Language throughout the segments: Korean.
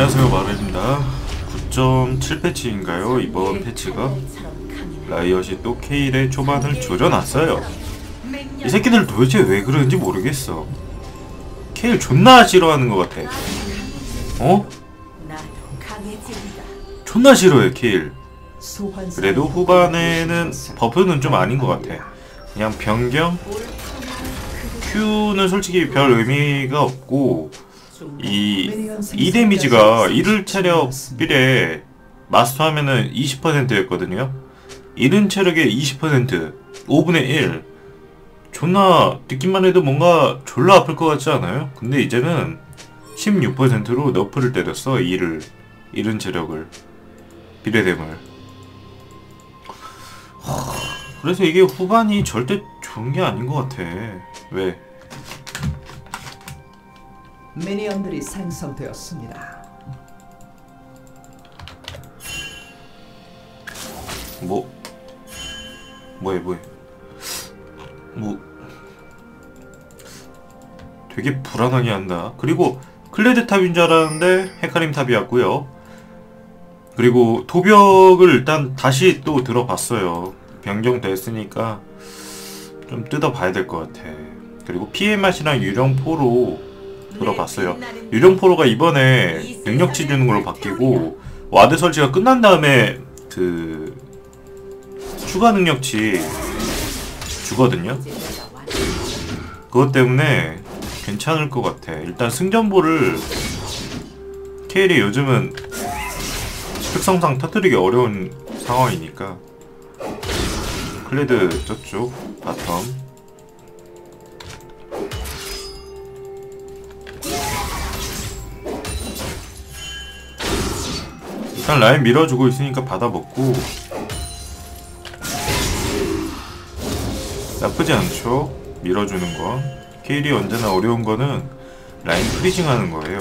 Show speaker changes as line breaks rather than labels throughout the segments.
안녕하세요. 마르입니다. 9.7 패치인가요? 이번 패치가? 라이엇이 또 케일의 초반을 조져놨어요. 이 새끼들 도대체 왜 그러는지 모르겠어. 케일 존나 싫어하는 것 같아. 어? 존나 싫어해 케일 그래도 후반에는 버프는 좀 아닌 것 같아. 그냥 변경? Q는 솔직히 별 의미가 없고 이, 이 데미지가 1을 체력 빌에 마스터 하면은 20%였거든요. 1은 체력에 20% 5분의 1 존나 듣기만 해도 뭔가 졸라 아플 것 같지 않아요? 근데 이제는 16%로 너프를 때렸어 1을 1은 체력을. 비례됨을. 그래서 이게 후반이 절대 좋은 게 아닌 것 같아. 왜?
미니언들이 생성되었습니다.
뭐? 뭐해 뭐해? 뭐? 되게 불안하게 한다. 그리고 클레드 탑인 줄 알았는데 헤카림 탑이었고요. 그리고 도벽을 일단 다시 또 들어봤어요. 변경됐으니까 좀 뜯어봐야 될 것 같아. 그리고 PMR이랑 유령 포로 들어봤어요 유령포로가 이번에 능력치 주는 걸로 바뀌고 와드 설치가 끝난 다음에 그 추가 능력치 주거든요. 그것 때문에 괜찮을 것 같아. 일단 승전보를 케일이 요즘은 특성상 터뜨리기 어려운 상황이니까 클레드 저쪽 바텀 일단 라인 밀어주고 있으니까 받아먹고. 나쁘지 않죠? 밀어주는 거 케일이 언제나 어려운 거는 라인 프리징 하는 거예요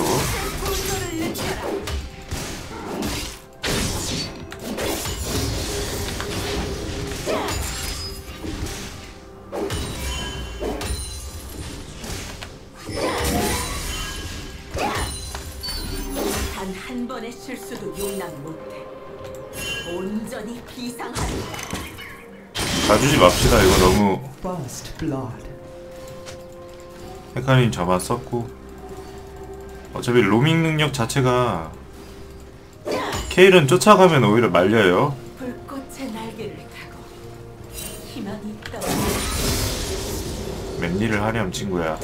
blood.
저만 썼고 어차피 로밍 능력 자체가 케일은 쫓아가면 오히려 말려요
불꽃의 날개를 타고 희망이 있다.
맨일을 하렴 친구야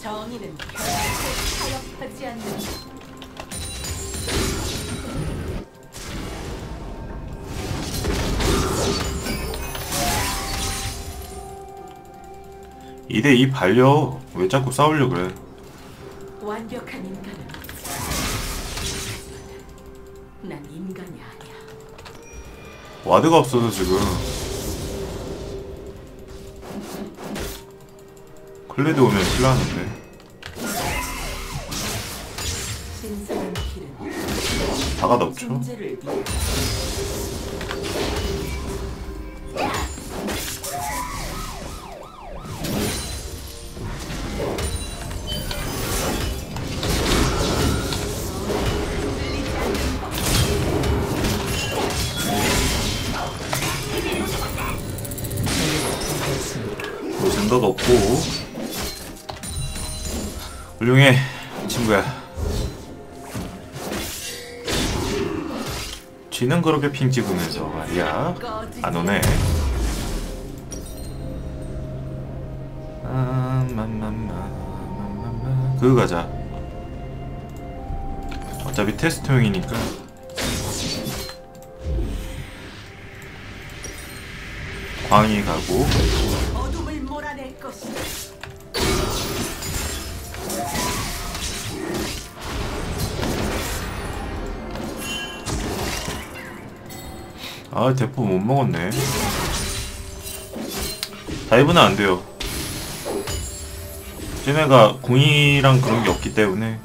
정의는 결코 타협하지 않는다.
2대2 발려 왜 자꾸 싸우려 그래?
완벽한 인간은 난 인간이 아니야.
와드가 없어서 지금. 클레드 오면
길은
다가
존재를 위해
없고. 훌륭해 친구야. 쥐는 그렇게 핑 찍으면서 말이야. 안 오네. 아. 그거 가자. 어차피 테스트용이니까. 광희 가고
아
대포 못 먹었네. 다이브는 안 돼요. 쟤네가 공이랑 그런 게 없기 때문에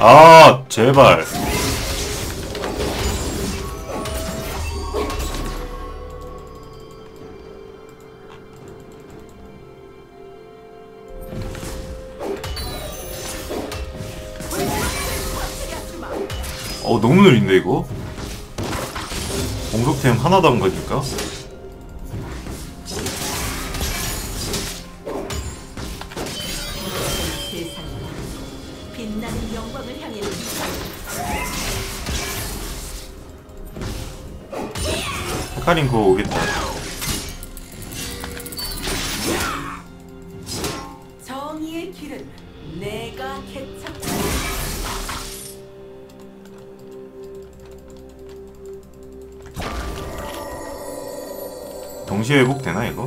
아, 제발. 어, 너무 느린데, 이거? 공속템 하나도 안 가니까? 헤카림 그거 오겠다.
정의의 길은 내가 개척한다.
동시에 회복되나, 이거?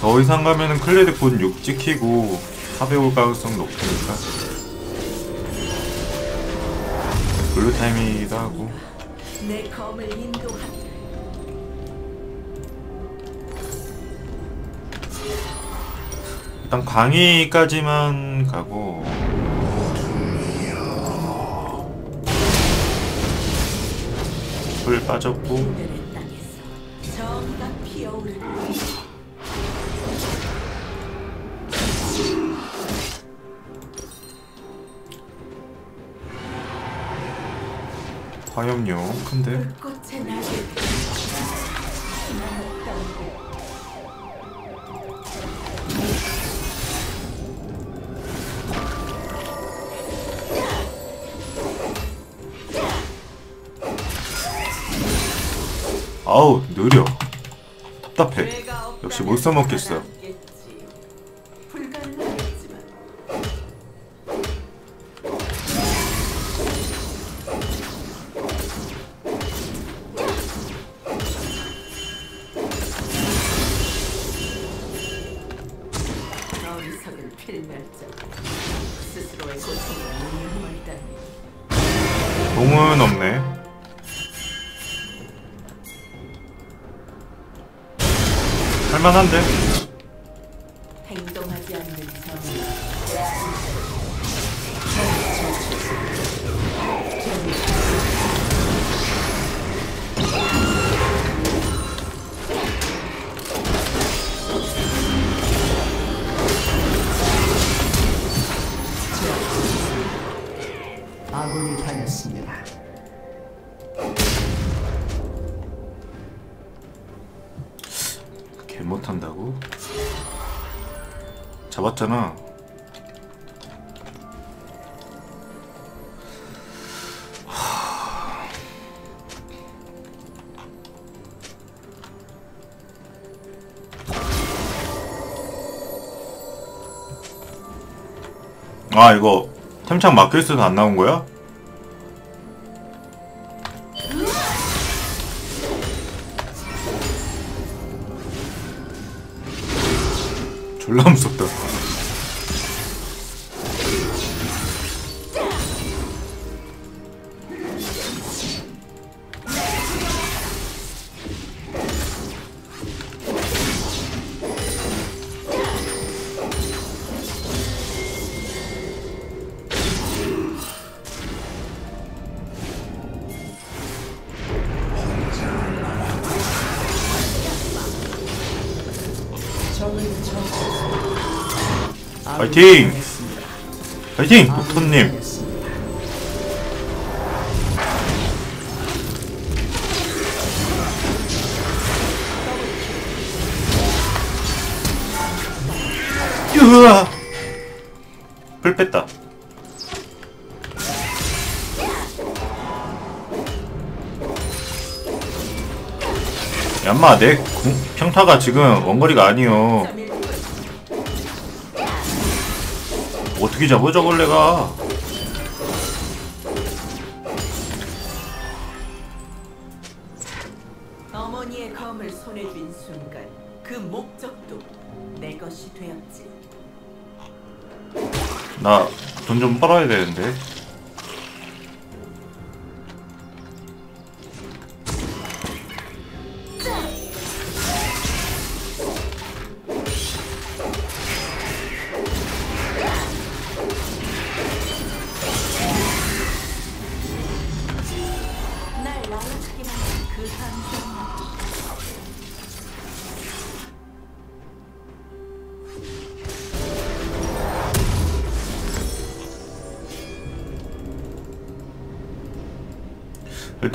더
이상 가면은 클레드 곧6 찍히고 탑에 올 가능성 높으니까. 블루 타임이기도 하고. 일단 광희까지만 가고. 불 빠졌고. 화염용 큰데. 아우 느려. 답답해. 역시 못 써먹겠어.
살
할만한데?
행동하지 않는 정
아군이 당했습니다.
못한다고? 잡았잖아. 아 이거 템창 막혀있어서 안 나온 거야? 졸라 무섭다. 파이팅! 파이팅!
당했습니다.
으아 풀 뺐다 얌마 내 공- 평타가 지금 원거리가 아니요 어떻게 잡아 저걸레가
어머니의 검을 손에 쥔 순간 그 목적도 내 것이 되었지.
나 돈 좀 벌어야 되는데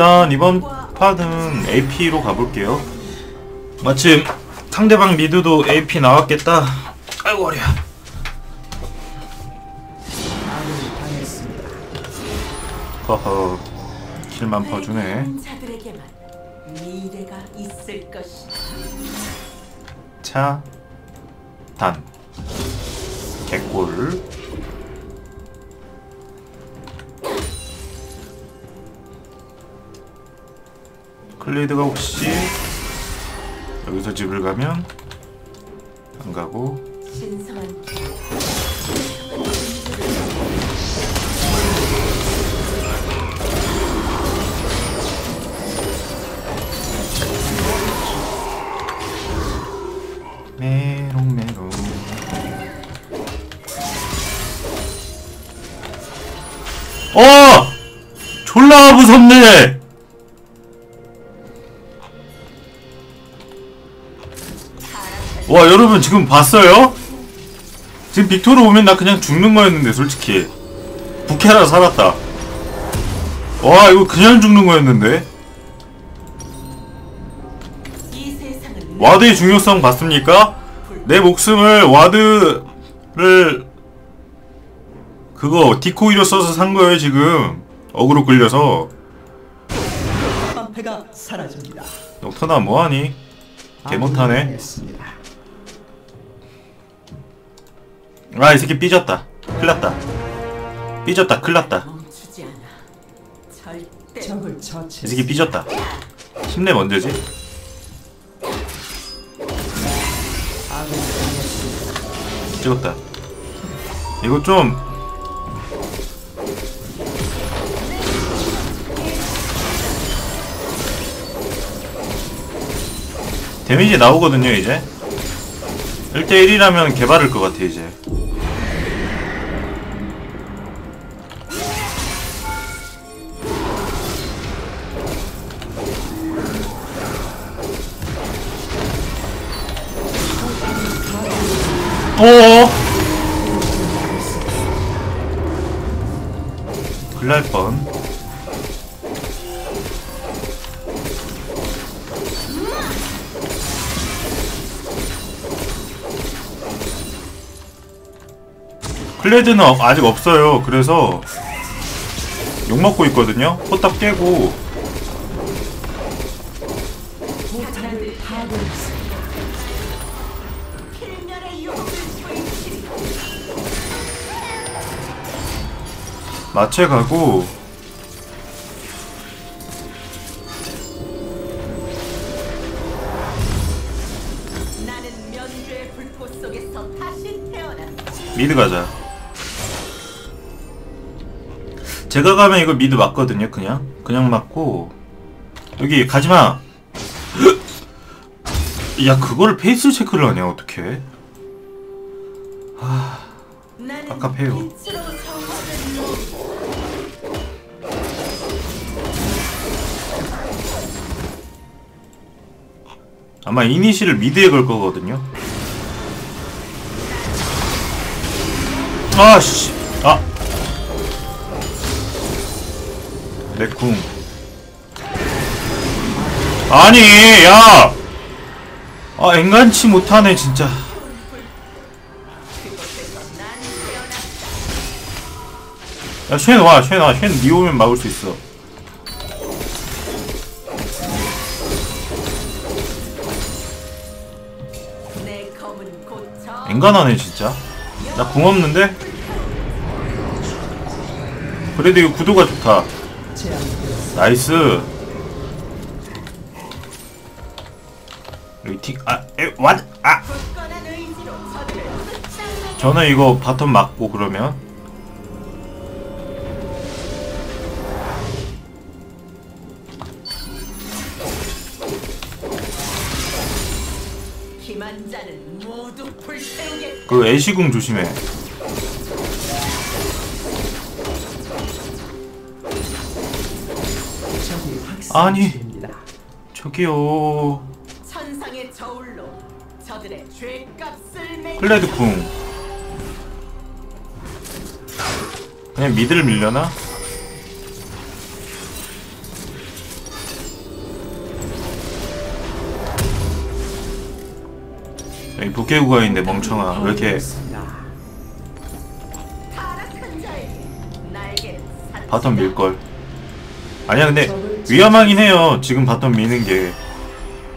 일단 이번 판은 AP로 가볼게요. 마침 상대방 미드도 AP 나왔겠다. 아이고 어려. 허허. 킬만 퍼주네. 차. 단. 개꿀. 클레이드가 혹시 여기서 집을 가면 안 가고 메롱메롱 어! 졸라 무섭네! 와 여러분 지금 봤어요? 지금 빅토르 오면 나 그냥 죽는 거였는데 솔직히 부캐라 살았다 와 이거 그냥 죽는 거였는데 와드의 중요성 봤습니까? 내 목숨을 와드를 그거 디코이로 써서 산 거예요 지금 어그로 끌려서
방패가 사라집니다.
녹터나 뭐하니? 개
아군이
못하네 아이 새끼 삐졌다. 큰일났다. 삐졌다
적을
이 새끼. 삐졌다. 10렙 언제지?
아군이 당했습니다.
찍었다. 이거 좀 데미지 나오거든요 이제. 1대1이라면 개발을 것 같아 이제 어어 큰날 뻔. 클레드는 어- 아직 없어요. 그래서 욕먹고 있거든요. 포탑 깨고 마체 가고. 미드 가자. 제가 가면 이거 미드 맞거든요, 그냥. 그냥 맞고. 여기 가지마! 야, 그거를 페이스 체크를 하냐, 어떡해.
나는
깝깝해요. 아마 이니시를 미드에 걸 거거든요. 아씨. 아. 레쿵. 아니 야 아 앵간치 못하네 진짜. 야 쉔 와 쉔 와쉔니 오면 막을 수 있어. 앵간하네, 진짜. 나 궁 없는데? 그래도 이거 구도가 좋다. 나이스. 루이팅, 아, 에, 왓, 아! 저는 이거 바텀 맞고 그러면
불태우겠다.
그 애시궁 조심해. 아니. 저기요.
천상의 저울로 저들의 죄값을 매.
플레드 궁. 그냥 미드를 밀려나? 도깨구가 있는데 멍청아 왜 이렇게. 바텀 밀걸 아니야 근데 위험하긴 해요 지금 바텀 미는 게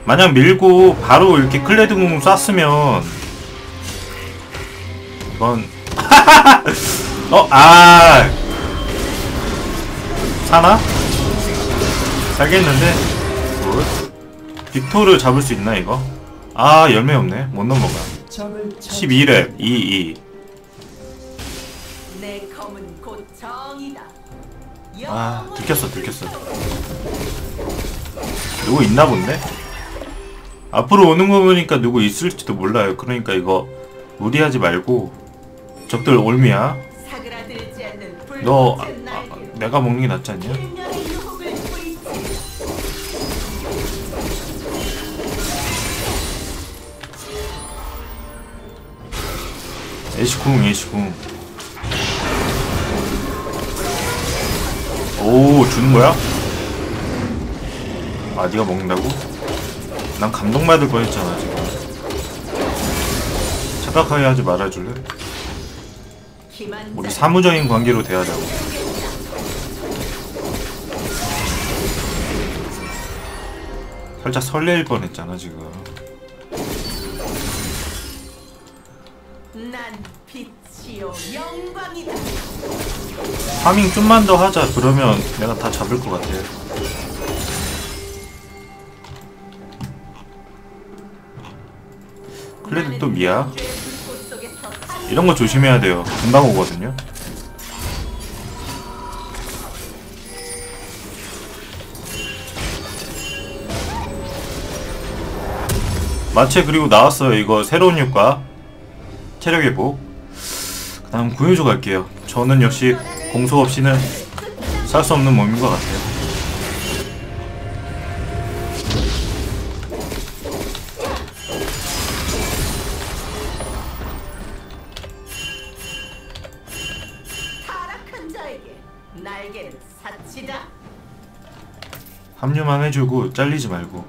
만약 밀고 바로 이렇게 클레드 궁 쐈으면 이건 어? 아 사나? 살겠는데 굿. 빅토르 잡을 수 있나 이거? 아 열매 없네 못 넘어가
적을 처-
12렙
22내 검은 곧 정이다.
아, 들켰어, 들켰어. 누구 있나 본데? 앞으로 오는 거 보니까 누구 있을지도 몰라요. 그러니까 이거 무리하지 말고 적들 올미야. 너 아, 아, 내가 먹는 게 낫지 않냐? 애쉬궁 애쉬궁. 오 주는 거야? 아 네가 먹는다고? 난 감동받을 뻔했잖아 지금. 착각하게 하지 말아줄래? 우리 사무적인 관계로 대하자고. 살짝 설레일 뻔했잖아 지금. 파밍 좀만 더 하자. 그러면 내가 다 잡을 것 같아. 클레드 또 미야. 이런 거 조심해야 돼요. 금방 오거든요. 마체 그리고 나왔어요. 이거 새로운 효과. 체력 회복. 그 다음 구해줘 갈게요. 저는 역시 공소 없이는 살 수 없는 몸인 것 같아요. 합류만 해주고 잘리지 말고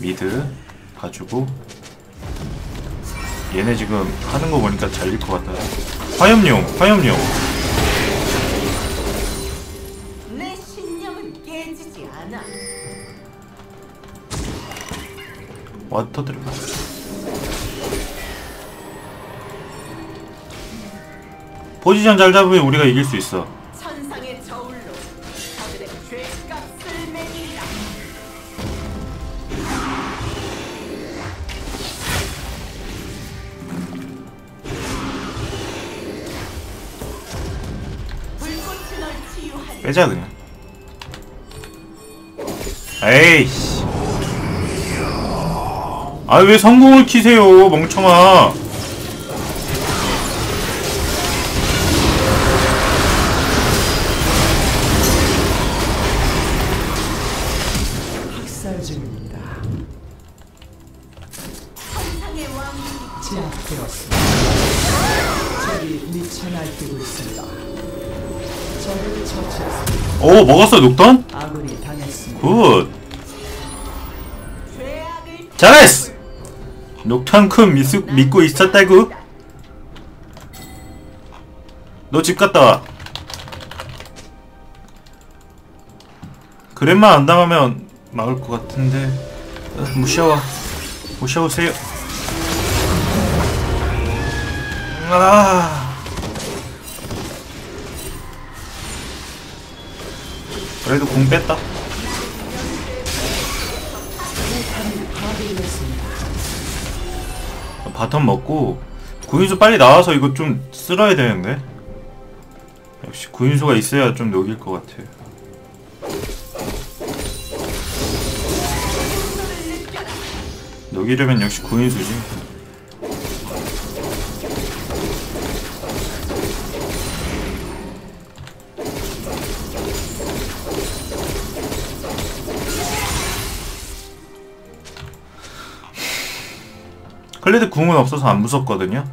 미드 봐주고 얘네 지금 하는 거 보니까 잘릴 것 같다 화염용 화염용.
내 신념은 깨지지 않아.
와터 들어가 포지션 잘 잡으면 우리가 이길 수 있어 빼자 그냥. 에이씨. 아 왜 성공을 키세요 멍청아 오 먹었어 녹턴? 굿. 잘했어. 녹턴 큰 미수, 믿고 있었다구? 너 집 갔다 와. 그랩만 안 당하면 막을 것 같은데. 어, 무시하와 무시하오세요. 아 그래도 공 뺐다. 바텀 먹고 구인수 빨리 나와서 이거 좀 쓸어야 되는데? 역시 구인수가 있어야 좀 녹일 것 같아. 녹이려면 역시 구인수지 클레드 궁은 없어서 안 무섭거든요.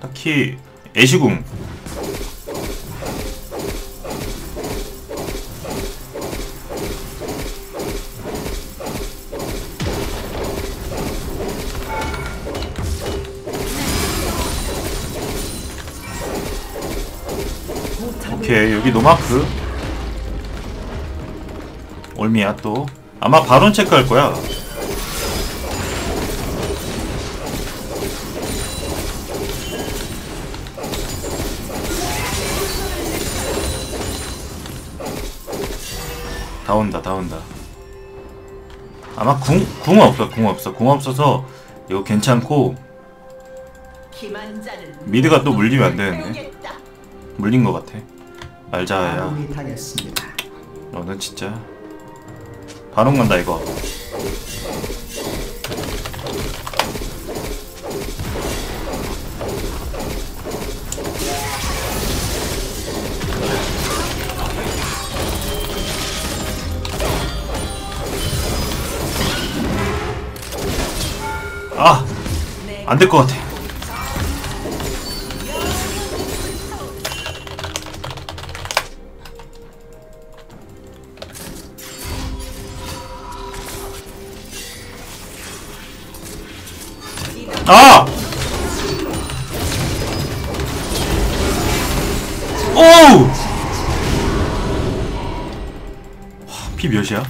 딱히 애시궁. 오케이 여기 노마크 올미야 또 아마 바론 체크할 거야 다 온다. 다 온다 아마 궁, 궁 없어 궁 없어. 궁 없어서 이거 괜찮고 미드가 또 물리면 안 되는데
배우겠다.
물린 것 같아. 말자야. 너는 진짜 바론 간다 이거 아! 안 될 것 같아 아! 오우! 와, 피 몇이야?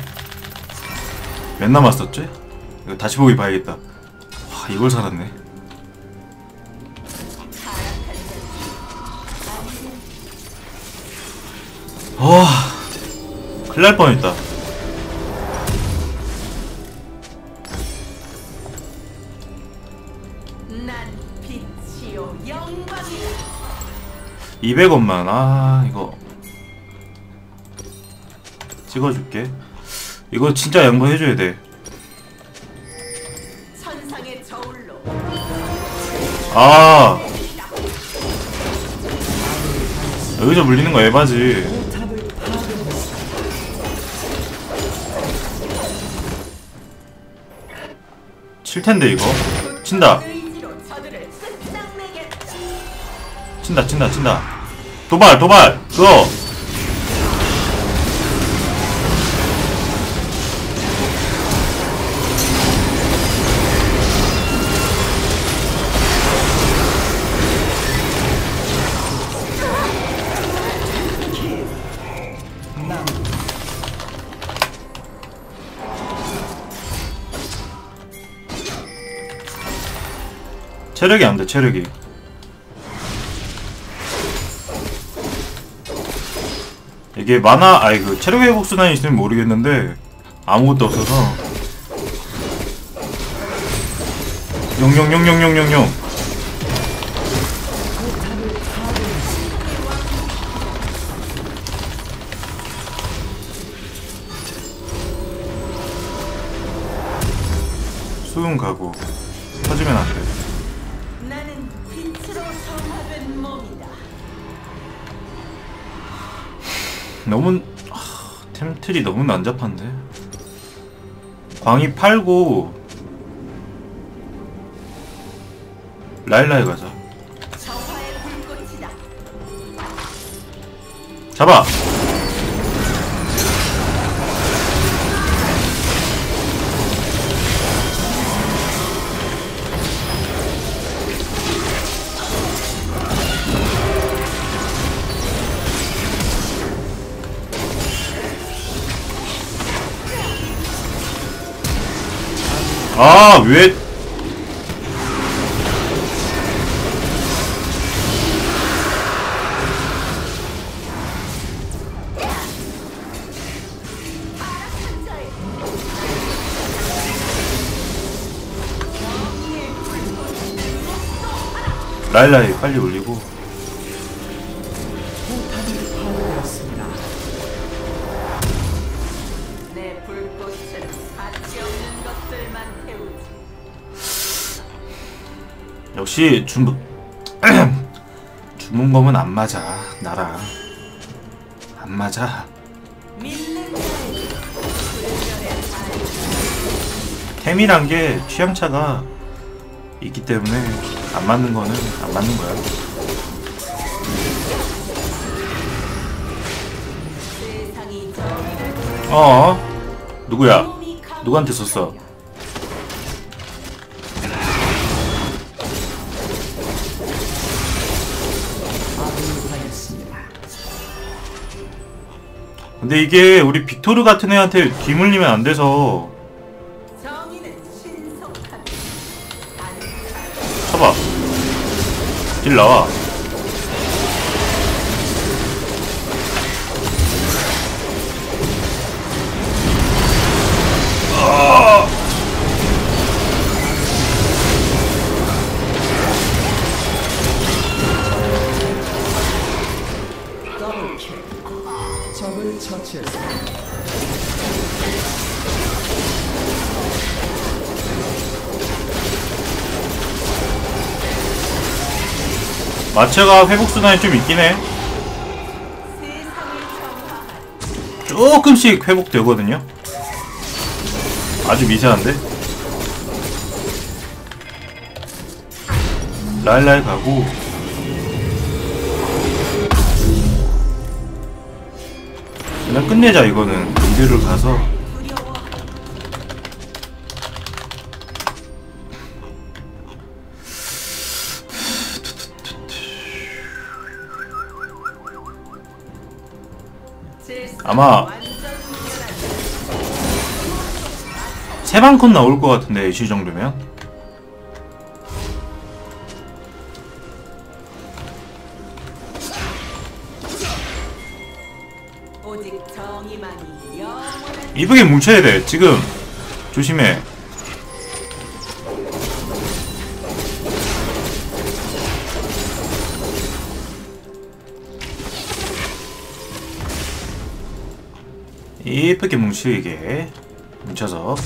몇 남았었지? 이거 다시 보기 봐야겠다. 와, 이걸 살았네. 와, 큰일 날 뻔했다.
난 빛이요 영광이다.
200원만, 아, 이거. 찍어줄게. 이거 진짜 양보해줘야 돼. 아, 여기서 물리는 거 에바지.
탑을 파괴했습니다.
칠 텐데 이거. 친다. 친다, 친다, 친다. 도발, 도발. 그거. 체력이 안 돼, 체력이. 이게 만화, 아니 그 체력 회복 수단이 있으면 모르겠는데 아무것도 없어서. 용용용용용용용 수용 가고 너무 하, 템틀이 너무 난잡한데. 광이 팔고 라일라에 가자. 잡아! 왜? 라일라이 빨리 올리고 역시 주문 주문검은 안 맞아 나랑 안 맞아. 템이란 게 취향차가 있기 때문에 안 맞는 거는 안 맞는 거야. 어 누구야? 누구한테 썼어 근데 이게 우리 빅토르 같은 애한테 뒤물리면 안 돼서. 쳐봐. 딜 나와.
더 처치했습니다.
마체가 회복 수단이 좀 있긴 해. 조금씩 회복되거든요. 아주 미세한데? 라일라이 가고 그냥 끝내자 이거는. 이대로 가서. 아마 세방컷 나올 것 같은데 애쉬 정도면 이쁘게 뭉쳐야 돼. 지금. 조심해. 이쁘게 뭉치게 뭉쳐서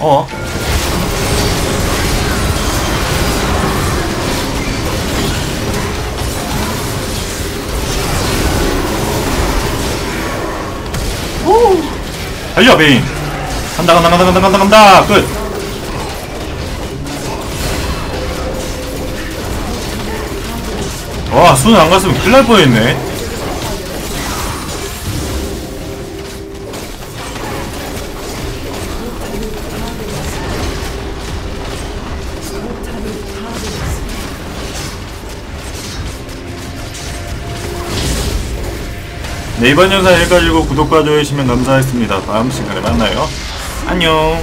어. 달려 베인. 간다 간다 간다 간다 간다 간다. 끝. 와, 순안 갔으면 큰일 날 뻔했네. 네, 이번 영상 여기까지고 구독과 좋아요 해주시면 감사하겠습니다. 다음 시간에 만나요. 안녕.